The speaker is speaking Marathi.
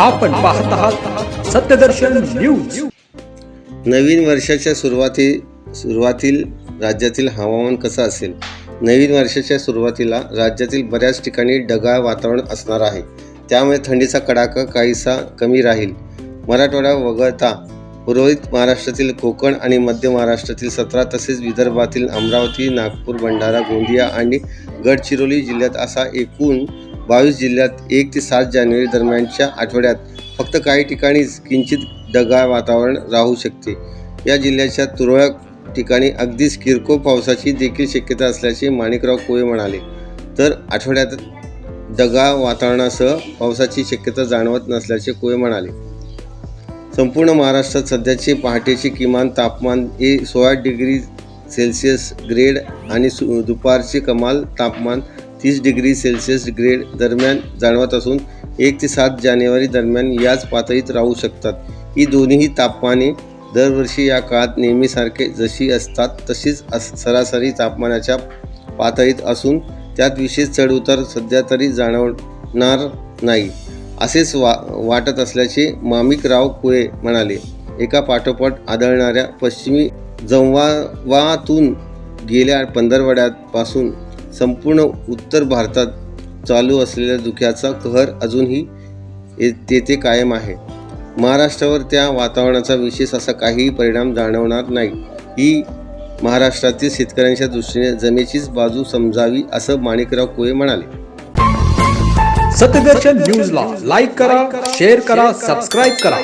आपण पाहत आहात सत्यदर्शन न्यूज. नवीन वर्षाच्या सुरुवाती सुरुवातील राज्यातील हवामान कसं असेल? नवीन वर्षाच्या सुरुवातीला राज्यातील बऱ्याच ठिकाणी ढगाळ वातावरण असणार आहे. त्यामुळे थंडीचा कडाका काहीसा कमी राहील. मराठवाडा वगळता उर्वरित महाराष्ट्रातील कोकण आणि मध्य महाराष्ट्रातील सतरा तसेच विदर्भातील अमरावती नागपूर भंडारा गोंदिया आणि गडचिरोली जिल्ह्यात असा एकूण बावीस जिल्ह्यात एक ते सात जानेवारी दरम्यानच्या आठवड्यात फक्त काही ठिकाणीच किंचित ढगाळ वातावरण राहू शकते. या जिल्ह्याच्या तुरळक ठिकाणी अगदीच किरकोळ पावसाची देखील शक्यता असल्याचे माणिकराव कोळे म्हणाले. तर आठवड्यात ढगाळ वातावरणासह पावसाची शक्यता जाणवत नसल्याचे कोळे म्हणाले. संपूर्ण महाराष्ट्रात सध्याचे पहाटेचे किमान तापमान हे सोळा डिग्री सेल्सिअस ग्रेड आणि सु दुपारचे कमाल तापमान तीस डिग्री सेल्सिअस ग्रेड दरम्यान जाणवत असून एक ते सात जानेवारी दरम्यान याच पातळीत राहू शकतात. ही दोन्हीही तापमाने दरवर्षी या काळात नेहमीसारखे जशी असतात तशीच अस सरासरी तापमानाच्या पातळीत असून त्यात विशेष चढउतार सध्या तरी जाणवणार नाही. असेच वा वाटत असल्याचे मामिकराव कुळे म्हणाले. एका पाठोपाठ आढळणाऱ्या पश्चिमी जमवातून गेल्या पंधरवड्यापासून संपूर्ण उत्तर भारतात चालू असलेल्या धुक्याचा कहर अजूनही ये- तेथे कायम आहे. महाराष्ट्रावर त्या वातावरणाचा विशेष असा काहीही परिणाम जाणवणार नाही. ही महाराष्ट्रातील शेतकऱ्यांच्या दृष्टीने जमेचीच बाजू समजावी असं माणिकराव कोळे म्हणाले. सत्यदर्शन न्यूजला लाईक करा शेअर करा सबस्क्राईब करा.